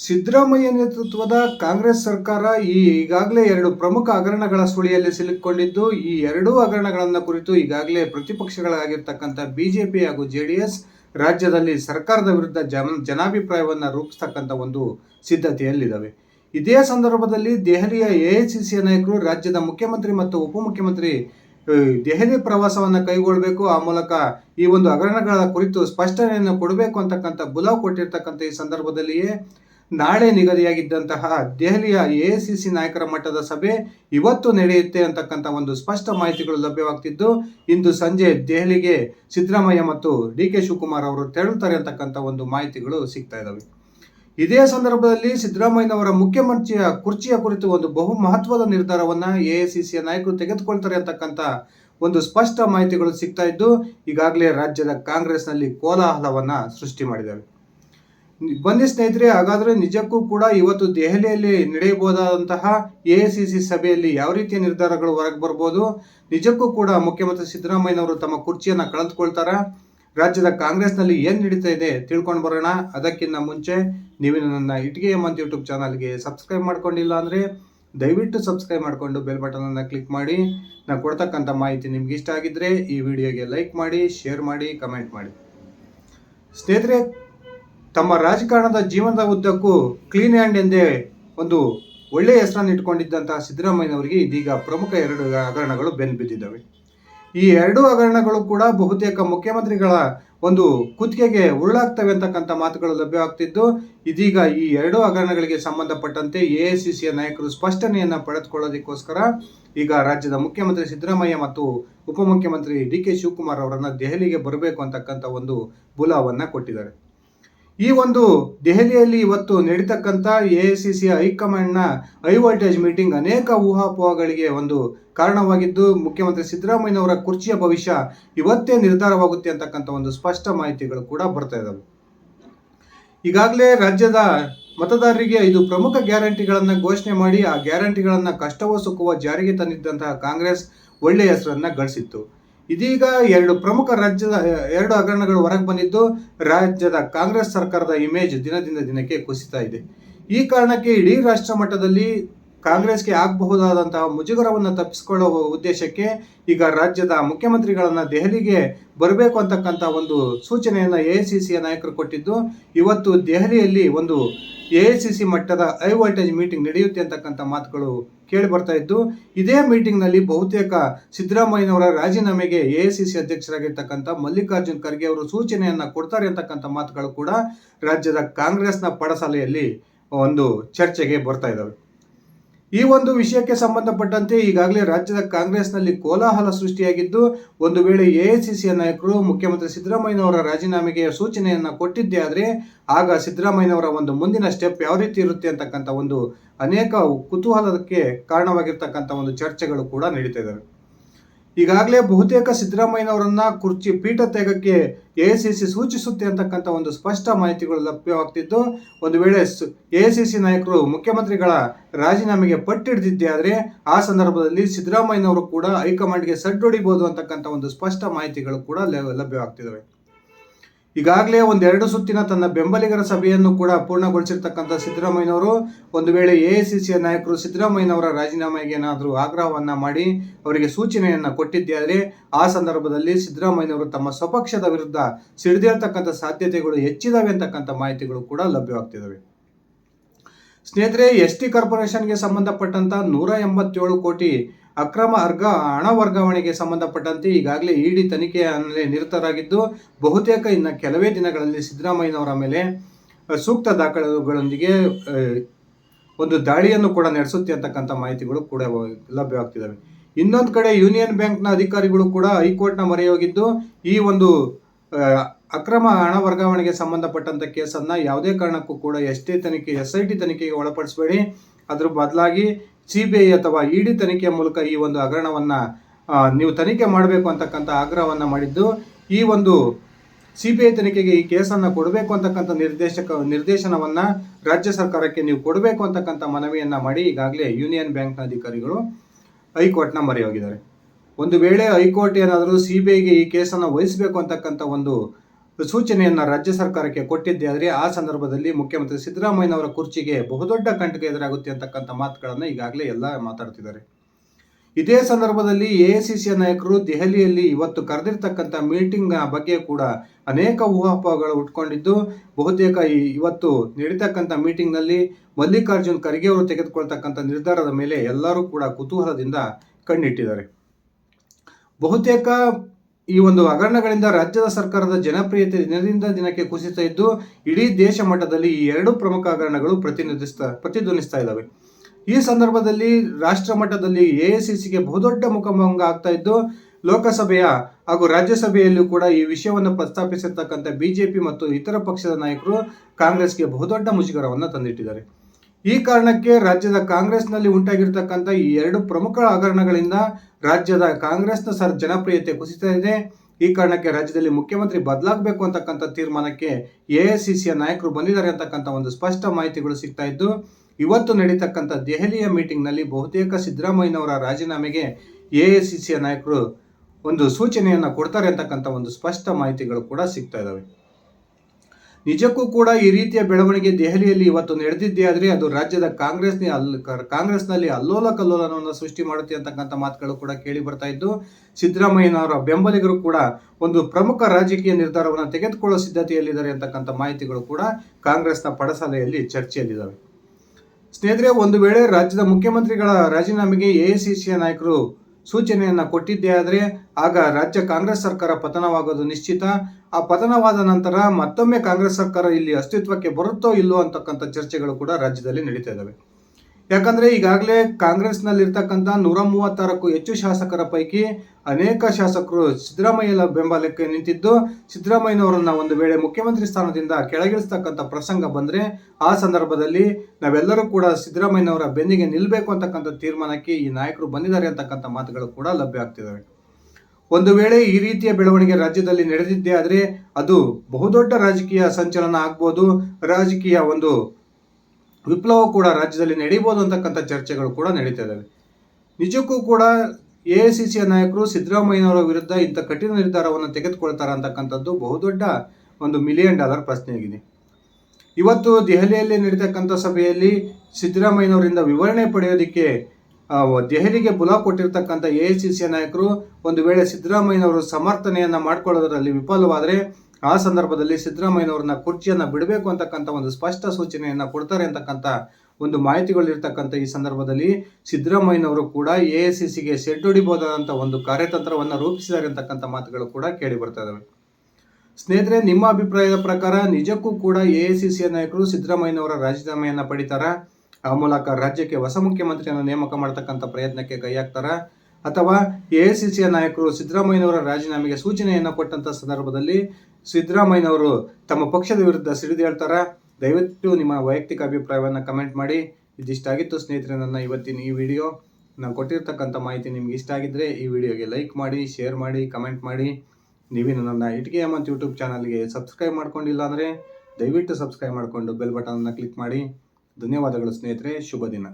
ಸಿದ್ದರಾಮಯ್ಯ ನೇತೃತ್ವದ ಕಾಂಗ್ರೆಸ್ ಸರ್ಕಾರ ಈ ಈಗಾಗಲೇ ಎರಡು ಪ್ರಮುಖ ಹಗರಣಗಳ ಸುಳಿಯಲ್ಲಿ ಸಿಲುಕಿಕೊಂಡಿದ್ದು, ಈ ಎರಡೂ ಹಗರಣಗಳನ್ನು ಕುರಿತು ಈಗಾಗಲೇ ಪ್ರತಿಪಕ್ಷಗಳಾಗಿರ್ತಕ್ಕಂಥ ಬಿಜೆಪಿ ಹಾಗೂ ಜೆಡಿಎಸ್ ರಾಜ್ಯದಲ್ಲಿ ಸರ್ಕಾರದ ವಿರುದ್ಧ ಜನ, ಜನಾಭಿಪ್ರಾಯವನ್ನು ರೂಪಿಸ್ತಕ್ಕಂಥ ಒಂದು ಸಿದ್ಧತೆಯಲ್ಲಿದ್ದಾವೆ ಇದೇ ಸಂದರ್ಭದಲ್ಲಿ ದೆಹಲಿಯ ಎಐಸಿಸಿಯ ನಾಯಕರು, ರಾಜ್ಯದ ಮುಖ್ಯಮಂತ್ರಿ ಮತ್ತು ಉಪಮುಖ್ಯಮಂತ್ರಿ ದೆಹಲಿ ಪ್ರವಾಸವನ್ನು ಕೈಗೊಳ್ಳಬೇಕು ಆ ಮೂಲಕ ಈ ಒಂದು ಹಗರಣಗಳ ಕುರಿತು ಸ್ಪಷ್ಟನೆಯನ್ನು ಕೊಡಬೇಕು ಅಂತಕ್ಕಂಥ ಬುಲಾವ್ ಕೊಟ್ಟಿರ್ತಕ್ಕಂಥ ಈ ಸಂದರ್ಭದಲ್ಲಿಯೇ ನಾಳೆ ನಿಗದಿಯಾಗಿದ್ದಂತಹ ದೆಹಲಿಯ ಎಐಸಿಸಿ ನಾಯಕರ ಮಟ್ಟದ ಸಭೆ ಇವತ್ತು ನಡೆಯುತ್ತೆ ಅಂತಕ್ಕಂಥ ಒಂದು ಸ್ಪಷ್ಟ ಮಾಹಿತಿಗಳು ಲಭ್ಯವಾಗ್ತಿದ್ದು, ಇಂದು ಸಂಜೆ ದೆಹಲಿಗೆ ಸಿದ್ದರಾಮಯ್ಯ ಮತ್ತು ಡಿ ಕೆ ಶಿವಕುಮಾರ್ ಅವರು ತೆರಳುತ್ತಾರೆ ಅಂತಕ್ಕಂಥ ಒಂದು ಮಾಹಿತಿಗಳು ಸಿಗ್ತಾ ಇದ್ದಾವೆ ಇದೇ ಸಂದರ್ಭದಲ್ಲಿ ಸಿದ್ದರಾಮಯ್ಯನವರ ಮುಖ್ಯಮಂತ್ರಿಯ ಕುರ್ಚಿಯ ಕುರಿತು ಒಂದು ಬಹು ಮಹತ್ವದ ನಿರ್ಧಾರವನ್ನ ಎಐಸಿಸಿಯ ನಾಯಕರು ತೆಗೆದುಕೊಳ್ತಾರೆ ಅಂತಕ್ಕಂಥ ಒಂದು ಸ್ಪಷ್ಟ ಮಾಹಿತಿಗಳು ಸಿಗ್ತಾ ಇದ್ದು, ಈಗಾಗಲೇ ರಾಜ್ಯದ ಕಾಂಗ್ರೆಸ್ನಲ್ಲಿ ಕೋಲಾಹಲವನ್ನ ಸೃಷ್ಟಿ ಮಾಡಿದ್ದಾವೆ ಬನ್ನಿ ಸ್ನೇಹಿತರೆ, ಹಾಗಾದ್ರೆ ನಿಜಕ್ಕೂ ಕೂಡ ಇವತ್ತು ದೆಹಲಿಯಲ್ಲಿ ನಡೆಯಬಹುದಾದಂತಹ ಸಿ ಸಭೆಯಲ್ಲಿ ಯಾವ ರೀತಿಯ ನಿರ್ಧಾರಗಳು ಹೊರಗೆ ಬರ್ಬೋದು? ನಿಜಕ್ಕೂ ಕೂಡ ಮುಖ್ಯಮಂತ್ರಿ ಸಿದ್ದರಾಮಯ್ಯನವರು ತಮ್ಮ ಕುರ್ಚಿಯನ್ನು ಕಳೆದುಕೊಳ್ತಾರ. ರಾಜ್ಯದ ಕಾಂಗ್ರೆಸ್ನಲ್ಲಿ ಏನು ನಡೀತಾ ಇದೆ ತಿಳ್ಕೊಂಡು ಬರೋಣ. ಅದಕ್ಕಿಂತ ಮುಂಚೆ ನೀವು ನನ್ನ ಇಟ್ಗೆ ಮಂತ್ ಯೂಟ್ಯೂಬ್ ಚಾನಲ್ಗೆ ಸಬ್ಸ್ಕ್ರೈಬ್ ಮಾಡ್ಕೊಂಡಿಲ್ಲ ಅಂದ್ರೆ ದಯವಿಟ್ಟು ಸಬ್ಸ್ಕ್ರೈಬ್ ಮಾಡಿಕೊಂಡು ಬೆಲ್ ಬಟನ್ ಅನ್ನ ಕ್ಲಿಕ್ ಮಾಡಿ. ನಾನು ಕೊಡ್ತಕ್ಕಂಥ ಮಾಹಿತಿ ನಿಮ್ಗೆ ಇಷ್ಟ ಆಗಿದ್ರೆ ಈ ವಿಡಿಯೋಗೆ ಲೈಕ್ ಮಾಡಿ, ಶೇರ್ ಮಾಡಿ, ಕಮೆಂಟ್ ಮಾಡಿ. ಸ್ನೇಹಿತರೆ ತಮ್ಮ ರಾಜಕಾರಣದ ಜೀವನದ ಉದ್ದಕ್ಕೂ ಕ್ಲೀನ್ ಹ್ಯಾಂಡ್ ಎಂದೇ ಒಂದು ಒಳ್ಳೆಯ ಹೆಸರನ್ನು ಇಟ್ಕೊಂಡಿದ್ದಂತಹ ಸಿದ್ದರಾಮಯ್ಯನವರಿಗೆ ಇದೀಗ ಪ್ರಮುಖ ಎರಡು ಹಗರಣಗಳು ಬೆನ್ನು ಬಿದ್ದಿದ್ದಾವೆ. ಈ ಎರಡೂ ಹಗರಣಗಳು ಕೂಡ ಬಹುತೇಕ ಮುಖ್ಯಮಂತ್ರಿಗಳ ಒಂದು ಕುತ್ತಿಗೆಗೆ ಉರುಳಾಗ್ತವೆ ಅಂತಕ್ಕಂಥ ಮಾತುಗಳು ಲಭ್ಯವಾಗ್ತಿದ್ದು ಇದೀಗ ಈ ಎರಡೂ ಹಗರಣಗಳಿಗೆ ಸಂಬಂಧಪಟ್ಟಂತೆ ಎಐಸಿಸಿಯ ನಾಯಕರು ಸ್ಪಷ್ಟನೆಯನ್ನು ಪಡೆದುಕೊಳ್ಳೋದಕ್ಕೋಸ್ಕರ ಈಗ ರಾಜ್ಯದ ಮುಖ್ಯಮಂತ್ರಿ ಸಿದ್ದರಾಮಯ್ಯ ಮತ್ತು ಉಪಮುಖ್ಯಮಂತ್ರಿ ಡಿ ಕೆ ಶಿವಕುಮಾರ್ ಅವರನ್ನು ದೆಹಲಿಗೆ ಬರಬೇಕು ಅಂತಕ್ಕಂಥ ಒಂದು ಬುಲಾವನ್ನ ಕೊಟ್ಟಿದ್ದಾರೆ. ಈ ಒಂದು ದೆಹಲಿಯಲ್ಲಿ ಇವತ್ತು ನಡೀತಕ್ಕಂಥ ಸಿ ಹೈಕಮಾಂಡ್ನ ಹೈ ವೋಲ್ಟೇಜ್ ಮೀಟಿಂಗ್ ಅನೇಕ ಊಹಾಪೋಹಗಳಿಗೆ ಒಂದು ಕಾರಣವಾಗಿದ್ದು, ಮುಖ್ಯಮಂತ್ರಿ ಸಿದ್ದರಾಮಯ್ಯನವರ ಕುರ್ಚಿಯ ಭವಿಷ್ಯ ಇವತ್ತೇ ನಿರ್ಧಾರವಾಗುತ್ತೆ ಅಂತಕ್ಕಂಥ ಒಂದು ಸ್ಪಷ್ಟ ಮಾಹಿತಿಗಳು ಕೂಡ ಬರ್ತಾ ಇದ್ದಾವೆ ಈಗಾಗಲೇ ರಾಜ್ಯದ ಮತದಾರರಿಗೆ ಐದು ಪ್ರಮುಖ ಗ್ಯಾರಂಟಿಗಳನ್ನು ಘೋಷಣೆ ಮಾಡಿ, ಆ ಗ್ಯಾರಂಟಿಗಳನ್ನು ಕಷ್ಟವೋ ಸುಖವೋ ಜಾರಿಗೆ ತಂದಿದ್ದಂತಹ ಕಾಂಗ್ರೆಸ್ ಒಳ್ಳೆಯ ಹೆಸರನ್ನ ಗಳಿಸಿತ್ತು. ಇದೀಗ ಎರಡು ಪ್ರಮುಖ ರಾಜ್ಯದ, ಎರಡು ಹಗರಣಗಳು ಹೊರಗೆ ಬಂದಿದ್ದು, ರಾಜ್ಯದ ಕಾಂಗ್ರೆಸ್ ಸರ್ಕಾರದ ಇಮೇಜ್ ದಿನದಿಂದ ದಿನಕ್ಕೆ ಕುಸಿತಾ ಇದೆ. ಈ ಕಾರಣಕ್ಕೆ ಇಡೀ ರಾಷ್ಟ್ರ ಮಟ್ಟದಲ್ಲಿ ಕಾಂಗ್ರೆಸ್ಗೆ ಆಗಬಹುದಾದಂತಹ ಮುಜುಗರವನ್ನು ತಪ್ಪಿಸಿಕೊಳ್ಳುವ ಉದ್ದೇಶಕ್ಕೆ ಈಗ ರಾಜ್ಯದ ಮುಖ್ಯಮಂತ್ರಿಗಳನ್ನು ದೆಹಲಿಗೆ ಬರಬೇಕು ಅಂತಕ್ಕಂಥ ಒಂದು ಸೂಚನೆಯನ್ನ ಸಿಯ ನಾಯಕರು ಕೊಟ್ಟಿದ್ದು, ಇವತ್ತು ದೆಹಲಿಯಲ್ಲಿ ಒಂದು ಎಐಸಿಸಿ ಮಟ್ಟದ ಹೈ ವೋಲ್ಟೇಜ್ ಮೀಟಿಂಗ್ ನಡೆಯುತ್ತೆ ಅಂತಕ್ಕಂಥ ಮಾತುಗಳು ಕೇಳಿ ಬರ್ತಾ ಇದ್ದು, ಇದೇ ಮೀಟಿಂಗ್ನಲ್ಲಿ ಬಹುತೇಕ ಸಿದ್ದರಾಮಯ್ಯನವರ ರಾಜೀನಾಮೆಗೆ ಎ ಸಿ ಸಿ ಅಧ್ಯಕ್ಷರಾಗಿರ್ತಕ್ಕಂಥ ಮಲ್ಲಿಕಾರ್ಜುನ್ ಖರ್ಗೆ ಅವರು ಸೂಚನೆಯನ್ನ ಕೊಡ್ತಾರೆ ಅಂತಕ್ಕಂಥ ಮಾತುಗಳು ಕೂಡ ರಾಜ್ಯದ ಕಾಂಗ್ರೆಸ್ನ ಪಡಸಾಲೆಯಲ್ಲಿ ಒಂದು ಚರ್ಚೆಗೆ ಬರ್ತಾ ಇದ್ದಾವೆ ಈ ಒಂದು ವಿಷಯಕ್ಕೆ ಸಂಬಂಧಪಟ್ಟಂತೆ ಈಗಾಗಲೇ ರಾಜ್ಯದ ಕಾಂಗ್ರೆಸ್ನಲ್ಲಿ ಕೋಲಾಹಲ ಸೃಷ್ಟಿಯಾಗಿದ್ದು, ಒಂದು ವೇಳೆ ಎಐಸಿಸಿಯ ನಾಯಕರು ಮುಖ್ಯಮಂತ್ರಿ ಸಿದ್ದರಾಮಯ್ಯನವರ ರಾಜೀನಾಮೆಗೆ ಸೂಚನೆಯನ್ನು ಕೊಟ್ಟಿದ್ದೇ ಆದರೆ, ಆಗ ಸಿದ್ದರಾಮಯ್ಯನವರ ಒಂದು ಮುಂದಿನ ಸ್ಟೆಪ್ ಯಾವ ರೀತಿ ಇರುತ್ತೆ ಅಂತಕ್ಕಂಥ ಒಂದು ಅನೇಕ ಕುತೂಹಲಕ್ಕೆ ಕಾರಣವಾಗಿರ್ತಕ್ಕಂಥ ಒಂದು ಚರ್ಚೆಗಳು ಕೂಡ ನಡೀತಾ ಇದ್ದಾವೆ. ಈಗಾಗಲೇ ಬಹುತೇಕ ಸಿದ್ದರಾಮಯ್ಯನವರನ್ನ ಕುರ್ಚಿ ಪೀಠ ತ್ಯಾಗಕ್ಕೆ ಎಐಸಿಸಿ ಸೂಚಿಸುತ್ತೆ ಅಂತಕ್ಕಂಥ ಒಂದು ಸ್ಪಷ್ಟ ಮಾಹಿತಿಗಳು ಲಭ್ಯವಾಗ್ತಿದ್ದು. ಒಂದು ವೇಳೆ ಎಐಸಿಸಿ ನಾಯಕರು ಮುಖ್ಯಮಂತ್ರಿಗಳ ರಾಜೀನಾಮೆಗೆ ಪಟ್ಟಿಡ್ದಿದ್ದೇ ಆದರೆ ಆ ಸಂದರ್ಭದಲ್ಲಿ ಸಿದ್ದರಾಮಯ್ಯನವರು ಕೂಡ ಹೈಕಮಾಂಡ್ಗೆ ಸಡ್ಡೊಡಿಬಹುದು ಅಂತಕ್ಕಂಥ ಒಂದು ಸ್ಪಷ್ಟ ಮಾಹಿತಿಗಳು ಕೂಡ ಲಭ್ಯವಾಗ್ತಿದ್ದಾವೆ. ಈಗಾಗಲೇ ಒಂದೆರಡು ಸುತ್ತಿನ ತನ್ನ ಬೆಂಬಲಿಗರ ಸಭೆಯನ್ನು ಕೂಡ ಪೂರ್ಣಗೊಳಿಸಿರ್ತಕ್ಕಂಥ ಸಿದ್ದರಾಮಯ್ಯನವರು. ಒಂದು ವೇಳೆ ಎಐಸಿಸಿಯ ನಾಯಕರು ಸಿದ್ದರಾಮಯ್ಯನವರ ರಾಜೀನಾಮೆಗೆ ಏನಾದರೂ ಆಗ್ರಹವನ್ನು ಮಾಡಿ ಅವರಿಗೆ ಸೂಚನೆಯನ್ನು ಕೊಟ್ಟಿದ್ದಾದರೆ, ಆ ಸಂದರ್ಭದಲ್ಲಿ ಸಿದ್ದರಾಮಯ್ಯನವರು ತಮ್ಮ ಸ್ವಪಕ್ಷದ ವಿರುದ್ಧ ಸಿಡಿದಿರ್ತಕ್ಕಂಥ ಸಾಧ್ಯತೆಗಳು ಹೆಚ್ಚಿದಾವೆ ಅಂತಕ್ಕಂಥ ಮಾಹಿತಿಗಳು ಕೂಡ ಲಭ್ಯವಾಗ್ತಿದ್ದಾವೆ ಸ್ನೇಹಿತರೆ, ಎಸ್ ಟಿ ಕಾರ್ಪೊರೇಷನ್ಗೆ ಸಂಬಂಧಪಟ್ಟಂತ ನೂರ ಎಂಬತ್ತೇಳು ಕೋಟಿ ಅಕ್ರಮ ಅರ್ಗ ಹಣ ವರ್ಗಾವಣೆಗೆ ಸಂಬಂಧಪಟ್ಟಂತೆ ಈಗಾಗಲೇ ಇಡಿ ತನಿಖೆಯಲ್ಲಿ ನಿರತರಾಗಿದ್ದು, ಬಹುತೇಕ ಇನ್ನು ಕೆಲವೇ ದಿನಗಳಲ್ಲಿ ಸಿದ್ದರಾಮಯ್ಯನವರ ಮೇಲೆ ಸೂಕ್ತ ದಾಖಲೆಗಳೊಂದಿಗೆ ಒಂದು ದಾಳಿಯನ್ನು ಕೂಡ ನಡೆಸುತ್ತೆ ಅಂತಕ್ಕಂಥ ಮಾಹಿತಿಗಳು ಕೂಡ ಲಭ್ಯವಾಗ್ತಿದ್ದಾವೆ. ಇನ್ನೊಂದು ಕಡೆ ಯೂನಿಯನ್ ಬ್ಯಾಂಕ್ನ ಅಧಿಕಾರಿಗಳು ಕೂಡ ಹೈಕೋರ್ಟ್ನ ಮೊರೆ ಹೋಗಿದ್ದು ಈ ಒಂದು ಅಕ್ರಮ ಹಣ ವರ್ಗಾವಣೆಗೆ ಸಂಬಂಧಪಟ್ಟಂತ ಕೇಸನ್ನ ಯಾವುದೇ ಕಾರಣಕ್ಕೂ ಕೂಡ ಎಷ್ಟೇ ತನಿಖೆ ಎಸ್ ಐ ಟಿ ತನಿಖೆಗೆ ಒಳಪಡಿಸಬೇಡಿ. ಅದ್ರ ಬದಲಾಗಿ ಸಿ ಬಿ ಐ ಅಥವಾ ಇ ಡಿ ತನಿಖೆಯ ಮೂಲಕ ಈ ಒಂದು ಹಗರಣವನ್ನು ನೀವು ತನಿಖೆ ಮಾಡಬೇಕು ಅಂತಕ್ಕಂಥ ಆಗ್ರಹವನ್ನು ಮಾಡಿದ್ದು, ಈ ಒಂದು ಸಿ ಬಿ ಐ ತನಿಖೆಗೆ ಈ ಕೇಸನ್ನು ಕೊಡಬೇಕು ಅಂತಕ್ಕಂಥ ನಿರ್ದೇಶಕ, ನಿರ್ದೇಶನವನ್ನು ರಾಜ್ಯ ಸರ್ಕಾರಕ್ಕೆ ನೀವು ಕೊಡಬೇಕು ಅಂತಕ್ಕಂಥ ಮನವಿಯನ್ನು ಮಾಡಿ ಈಗಾಗಲೇ ಯೂನಿಯನ್ ಬ್ಯಾಂಕ್ನ ಅಧಿಕಾರಿಗಳು ಹೈಕೋರ್ಟ್ನ ಮೊರೆ ಹೋಗಿದ್ದಾರೆ. ಒಂದು ವೇಳೆ ಹೈಕೋರ್ಟ್ ಏನಾದರೂ ಸಿ ಬಿ ಐಗೆ ಈ ಕೇಸನ್ನು ವಹಿಸಬೇಕು ಅಂತಕ್ಕಂಥ ಒಂದು ಸೂಚನೆಯನ್ನ ರಾಜ್ಯ ಸರ್ಕಾರಕ್ಕೆ ಕೊಟ್ಟಿದ್ದೆ ಆದರೆ ಆ ಸಂದರ್ಭದಲ್ಲಿ ಮುಖ್ಯಮಂತ್ರಿ ಸಿದ್ದರಾಮಯ್ಯನವರ ಕುರ್ಚಿಗೆ ಬಹುದೊಡ್ಡ ಕಂಟಕ ಎದುರಾಗುತ್ತೆ ಅಂತಕ್ಕಂಥ ಮಾತುಗಳನ್ನು ಈಗಾಗಲೇ ಎಲ್ಲ ಮಾತಾಡ್ತಿದ್ದಾರೆ. ಇದೇ ಸಂದರ್ಭದಲ್ಲಿ ಎ ನಾಯಕರು ದೆಹಲಿಯಲ್ಲಿ ಇವತ್ತು ಕರೆದಿರ್ತಕ್ಕಂಥ ಮೀಟಿಂಗ್ ಬಗ್ಗೆ ಕೂಡ ಅನೇಕ ಊಹಾಪೋಹಗಳು ಉಟ್ಕೊಂಡಿದ್ದು, ಬಹುತೇಕ ಇವತ್ತು ನಡೀತಕ್ಕಂಥ ಮೀಟಿಂಗ್ನಲ್ಲಿ ಮಲ್ಲಿಕಾರ್ಜುನ್ ಖರ್ಗೆ ಅವರು ತೆಗೆದುಕೊಳ್ತಕ್ಕಂಥ ನಿರ್ಧಾರದ ಮೇಲೆ ಎಲ್ಲರೂ ಕೂಡ ಕುತೂಹಲದಿಂದ ಕಣ್ಣಿಟ್ಟಿದ್ದಾರೆ. ಬಹುತೇಕ ಈ ಒಂದು ಹಗರಣಗಳಿಂದ ರಾಜ್ಯದ ಸರ್ಕಾರದ ಜನಪ್ರಿಯತೆ ದಿನದಿಂದ ದಿನಕ್ಕೆ ಕುಸಿತ ಇದ್ದು, ಇಡೀ ದೇಶ ಮಟ್ಟದಲ್ಲಿ ಈ ಎರಡು ಪ್ರಮುಖ ಹಗರಣಗಳು ಪ್ರತಿನಿಧಿಸ್ತಾ, ಪ್ರತಿಧ್ವನಿಸ್ತಾ ಇದ್ದಾವೆ. ಈ ಸಂದರ್ಭದಲ್ಲಿ ರಾಷ್ಟ್ರ ಮಟ್ಟದಲ್ಲಿ ಎಐಸಿಸಿಗೆ ಬಹುದೊಡ್ಡ ಮುಖಭಂಗ ಆಗ್ತಾ ಇದ್ದು, ಲೋಕಸಭೆಯ ಹಾಗೂ ರಾಜ್ಯಸಭೆಯಲ್ಲೂ ಕೂಡ ಈ ವಿಷಯವನ್ನು ಪ್ರಸ್ತಾಪಿಸಿರ್ತಕ್ಕಂಥ ಬಿಜೆಪಿ ಮತ್ತು ಇತರ ಪಕ್ಷದ ನಾಯಕರು ಕಾಂಗ್ರೆಸ್ಗೆ ಬಹುದೊಡ್ಡ ಮುಜುಗರವನ್ನು ತಂದಿಟ್ಟಿದ್ದಾರೆ. ಈ ಕಾರಣಕ್ಕೆ ರಾಜ್ಯದ ಕಾಂಗ್ರೆಸ್ನಲ್ಲಿ ಉಂಟಾಗಿರ್ತಕ್ಕಂಥ ಈ ಎರಡು ಪ್ರಮುಖ ಹಗರಣಗಳಿಂದ ರಾಜ್ಯದ ಕಾಂಗ್ರೆಸ್ನ ಸರ್ ಜನಪ್ರಿಯತೆ ಕುಸಿತಾ ಇದೆ. ಈ ಕಾರಣಕ್ಕೆ ರಾಜ್ಯದಲ್ಲಿ ಮುಖ್ಯಮಂತ್ರಿ ಬದಲಾಗಬೇಕು ಅಂತಕ್ಕಂಥ ತೀರ್ಮಾನಕ್ಕೆ ಎಐಸಿಸಿಯ ನಾಯಕರು ಬಂದಿದ್ದಾರೆ ಅಂತಕ್ಕಂಥ ಒಂದು ಸ್ಪಷ್ಟ ಮಾಹಿತಿಗಳು ಸಿಗ್ತಾ ಇದ್ದು, ಇವತ್ತು ನಡೀತಕ್ಕಂಥ ದೆಹಲಿಯ ಮೀಟಿಂಗ್ನಲ್ಲಿ ಬಹುತೇಕ ಸಿದ್ದರಾಮಯ್ಯನವರ ರಾಜೀನಾಮೆಗೆ ಎಐಸಿಸಿಯ ನಾಯಕರು ಒಂದು ಸೂಚನೆಯನ್ನು ಕೊಡ್ತಾರೆ ಅಂತಕ್ಕಂಥ ಒಂದು ಸ್ಪಷ್ಟ ಮಾಹಿತಿಗಳು ಕೂಡ ಸಿಗ್ತಾ ಇದ್ದಾವೆ ನಿಜಕ್ಕೂ ಕೂಡ ಈ ರೀತಿಯ ಬೆಳವಣಿಗೆ ದೆಹಲಿಯಲ್ಲಿ ಇವತ್ತು ನಡೆದಿದ್ದೇ ಆದರೆ ಅದು ರಾಜ್ಯದ ಕಾಂಗ್ರೆಸ್ನ ಅಲ್ ಕಾಂಗ್ರೆಸ್ನಲ್ಲಿ ಅಲ್ಲೋಲ ಕಲ್ಲೋಲನವನ್ನು ಸೃಷ್ಟಿ ಮಾಡುತ್ತೆ ಅಂತಕ್ಕಂಥ ಮಾತುಗಳು ಕೂಡ ಕೇಳಿ ಬರ್ತಾ ಇದ್ದು, ಸಿದ್ದರಾಮಯ್ಯನವರ ಬೆಂಬಲಿಗರು ಕೂಡ ಒಂದು ಪ್ರಮುಖ ರಾಜಕೀಯ ನಿರ್ಧಾರವನ್ನು ತೆಗೆದುಕೊಳ್ಳೋ ಸಿದ್ಧತೆಯಲ್ಲಿದ್ದಾರೆ ಅಂತಕ್ಕಂಥ ಮಾಹಿತಿಗಳು ಕೂಡ ಕಾಂಗ್ರೆಸ್ನ ಪಡಸಾಲೆಯಲ್ಲಿ ಚರ್ಚೆಯಲ್ಲಿದ್ದಾವೆ. ಸ್ನೇಹಿತರೆ, ಒಂದು ವೇಳೆ ರಾಜ್ಯದ ಮುಖ್ಯಮಂತ್ರಿಗಳ ರಾಜೀನಾಮೆಗೆ ಎಐಸಿಸಿಯ ನಾಯಕರು ಸೂಚನೆಯನ್ನು ಕೊಟ್ಟಿದ್ದೇ ಆದರೆ ಆಗ ರಾಜ್ಯ ಕಾಂಗ್ರೆಸ್ ಸರ್ಕಾರ ಪತನವಾಗೋದು ನಿಶ್ಚಿತ. ಆ ಪತನವಾದ ನಂತರ ಮತ್ತೊಮ್ಮೆ ಕಾಂಗ್ರೆಸ್ ಸರ್ಕಾರ ಇಲ್ಲಿ ಅಸ್ತಿತ್ವಕ್ಕೆ ಬರುತ್ತೋ ಇಲ್ಲೋ ಅಂತಕ್ಕಂಥ ಚರ್ಚೆಗಳು ಕೂಡ ರಾಜ್ಯದಲ್ಲಿ ನಡೀತಾ ಇದ್ದಾವೆ ಯಾಕಂದ್ರೆ ಈಗಾಗಲೇ ಕಾಂಗ್ರೆಸ್ನಲ್ಲಿರ್ತಕ್ಕಂಥ ನೂರ ಮೂವತ್ತಾರಕ್ಕೂ ಹೆಚ್ಚು ಶಾಸಕರ ಪೈಕಿ ಅನೇಕ ಶಾಸಕರು ಸಿದ್ದರಾಮಯ್ಯ ಬೆಂಬಲಕ್ಕೆ ನಿಂತಿದ್ದು, ಸಿದ್ದರಾಮಯ್ಯನವರನ್ನ ಒಂದು ವೇಳೆ ಮುಖ್ಯಮಂತ್ರಿ ಸ್ಥಾನದಿಂದ ಕೆಳಗಿಳಿಸ್ತಕ್ಕಂಥ ಪ್ರಸಂಗ ಬಂದರೆ ಆ ಸಂದರ್ಭದಲ್ಲಿ ನಾವೆಲ್ಲರೂ ಕೂಡ ಸಿದ್ದರಾಮಯ್ಯನವರ ಬೆನ್ನಿಗೆ ನಿಲ್ಲಬೇಕು ಅಂತಕ್ಕಂಥ ತೀರ್ಮಾನಕ್ಕೆ ಈ ನಾಯಕರು ಬಂದಿದ್ದಾರೆ ಅಂತಕ್ಕಂಥ ಮಾತುಗಳು ಕೂಡ ಲಭ್ಯ ಆಗ್ತಿದ್ದಾವೆ. ಒಂದು ವೇಳೆ ಈ ರೀತಿಯ ಬೆಳವಣಿಗೆ ರಾಜ್ಯದಲ್ಲಿ ನಡೆದಿದ್ದೇ ಆದರೆ ಅದು ಬಹುದೊಡ್ಡ ರಾಜಕೀಯ ಸಂಚಲನ ಆಗ್ಬೋದು, ರಾಜಕೀಯ ಒಂದು ವಿಪ್ಲವ ಕೂಡ ರಾಜ್ಯದಲ್ಲಿ ನಡೀಬೋದು ಅಂತಕ್ಕಂಥ ಚರ್ಚೆಗಳು ಕೂಡ ನಡೀತಾ ಇದ್ದಾವೆ ನಿಜಕ್ಕೂ ಕೂಡ ಎ ಐ ಸಿ ಸಿಯ ನಾಯಕರು ಸಿದ್ದರಾಮಯ್ಯನವರ ವಿರುದ್ಧ ಇಂಥ ಕಠಿಣ ನಿರ್ಧಾರವನ್ನು ತೆಗೆದುಕೊಳ್ತಾರೆ ಅಂತಕ್ಕಂಥದ್ದು ಬಹುದೊಡ್ಡ ಒಂದು ಮಿಲಿಯನ್ ಡಾಲರ್ ಪ್ರಶ್ನೆಯಾಗಿದೆ. ಇವತ್ತು ದೆಹಲಿಯಲ್ಲಿ ನಡೀತಕ್ಕಂಥ ಸಭೆಯಲ್ಲಿ ಸಿದ್ದರಾಮಯ್ಯನವರಿಂದ ವಿವರಣೆ ಪಡೆಯೋದಕ್ಕೆ ದೆಹಲಿಗೆ ಬುಲ ಕೊಟ್ಟಿರ್ತಕ್ಕಂಥ ಎ ಐ ಸಿ ಸಿಯ ನಾಯಕರು ಒಂದು ವೇಳೆ ಸಿದ್ದರಾಮಯ್ಯನವರು ಸಮರ್ಥನೆಯನ್ನು ಮಾಡಿಕೊಳ್ಳೋದರಲ್ಲಿ ವಿಫಲವಾದರೆ ಆ ಸಂದರ್ಭದಲ್ಲಿ ಸಿದ್ದರಾಮಯ್ಯನವ್ರನ್ನ ಕುರ್ಚಿಯನ್ನು ಬಿಡಬೇಕು ಅಂತಕ್ಕಂಥ ಒಂದು ಸ್ಪಷ್ಟ ಸೂಚನೆಯನ್ನು ಕೊಡ್ತಾರೆ ಅಂತಕ್ಕಂಥ ಒಂದು ಮಾಹಿತಿಗಳಿರ್ತಕ್ಕಂಥ ಈ ಸಂದರ್ಭದಲ್ಲಿ ಸಿದ್ದರಾಮಯ್ಯನವರು ಕೂಡ ಎ ಎಸ್ ಸಿ ಸಿಗೆ ಸೆಡ್ಡೊಡಿಬಹುದಾದಂಥ ಒಂದು ಕಾರ್ಯತಂತ್ರವನ್ನು ರೂಪಿಸಿದ್ದಾರೆ ಅಂತಕ್ಕಂಥ ಮಾತುಗಳು ಕೂಡ ಕೇಳಿ ಬರ್ತಾ ಇದ್ದಾವೆ ಸ್ನೇಹಿತರೆ, ನಿಮ್ಮ ಅಭಿಪ್ರಾಯದ ಪ್ರಕಾರ ನಿಜಕ್ಕೂ ಕೂಡ ಎ ಎಸ್ ಸಿ ಸಿಯ ನಾಯಕರು ಸಿದ್ದರಾಮಯ್ಯನವರ ರಾಜೀನಾಮೆಯನ್ನು ಪಡಿತಾರ? ಆ ಮೂಲಕ ರಾಜ್ಯಕ್ಕೆ ಹೊಸ ಮುಖ್ಯಮಂತ್ರಿಯನ್ನು ನೇಮಕ ಮಾಡತಕ್ಕಂಥ ಪ್ರಯತ್ನಕ್ಕೆ ಕೈ ಹಾಕ್ತಾರ? ಅಥವಾ ಎ ಎಸ್ ಸಿ ಸಿಯ ನಾಯಕರು ಸಿದ್ದರಾಮಯ್ಯನವರ ರಾಜೀನಾಮೆಗೆ ಸೂಚನೆಯನ್ನು ಕೊಟ್ಟಂಥ ಸಂದರ್ಭದಲ್ಲಿ ಸಿದ್ದರಾಮಯ್ಯನವರು ತಮ್ಮ ಪಕ್ಷದ ವಿರುದ್ಧ ಸಿಡಿದು ಹೇಳ್ತಾರೆ. ದಯವಿಟ್ಟು ನಿಮ್ಮ ವೈಯಕ್ತಿಕ ಅಭಿಪ್ರಾಯವನ್ನು ಕಮೆಂಟ್ ಮಾಡಿ. ಇದಿಷ್ಟಾಗಿತ್ತು ಸ್ನೇಹಿತರೆ ನನ್ನ ಇವತ್ತಿನ ಈ ವಿಡಿಯೋ. ನಾನು ಕೊಟ್ಟಿರ್ತಕ್ಕಂಥ ಮಾಹಿತಿ ನಿಮ್ಗೆ ಇಷ್ಟ ಆಗಿದ್ದರೆ ಈ ವಿಡಿಯೋಗೆ ಲೈಕ್ ಮಾಡಿ, ಶೇರ್ ಮಾಡಿ, ಕಮೆಂಟ್ ಮಾಡಿ. ನೀವೇನು ನನ್ನ ಇಟ್ಕೆ ಮತ್ತು ಯೂಟ್ಯೂಬ್ ಚಾನಲ್ಗೆ ಸಬ್ಸ್ಕ್ರೈಬ್ ಮಾಡ್ಕೊಂಡಿಲ್ಲ ಅಂದರೆ ದಯವಿಟ್ಟು ಸಬ್ಸ್ಕ್ರೈಬ್ ಮಾಡಿಕೊಂಡು ಬೆಲ್ ಬಟನನ್ನು ಕ್ಲಿಕ್ ಮಾಡಿ. ಧನ್ಯವಾದಗಳು ಸ್ನೇಹಿತರೆ, ಶುಭ ದಿನ.